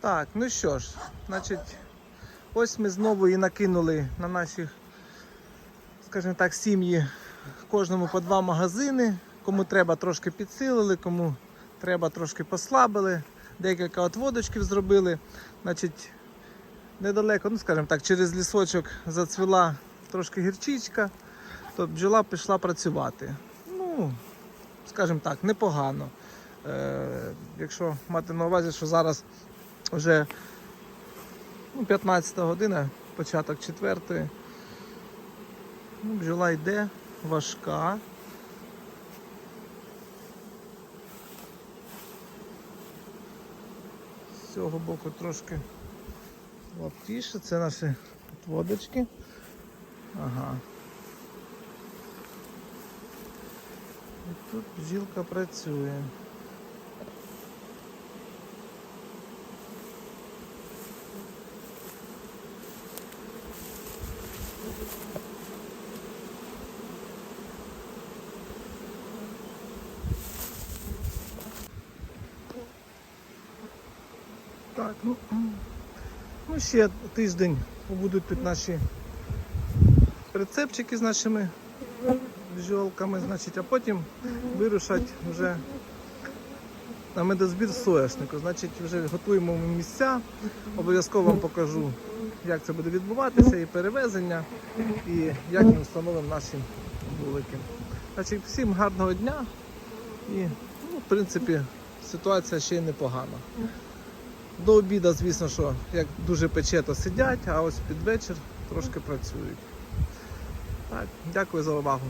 Так, ну що ж, значить, ось ми знову і накинули на наші, скажімо так, сім'ї кожному по два магазини. Кому треба трошки підсилили, кому треба трошки послабили. Декілька отводочків зробили. Значить, недалеко, ну скажімо так, через лісочок зацвіла трошки гірчичка, то бджола пішла працювати. Ну, скажімо так, непогано. Е, якщо мати на увазі, що зараз вже ну, 15 година, початок 4. Ну, бджола йде, важка. З цього боку трошки лаптіше. Це наші водочки. Ага. І тут бджілка працює. Так, ну, ну ще тиждень будуть тут наші прицепчики з нашими бджолками, значить, а потім вирушать вже на медозбір соняшнику. Значить, вже готуємо місця. Обов'язково вам покажу, як це буде відбуватися, і перевезення, і як ми встановимо наші вулики. Значить, всім гарного дня і, ну, в принципі, ситуація ще й непогана. До обіду, звісно, що як дуже пече, то сидять, а ось під вечір трошки працюють. Так, дякую за увагу.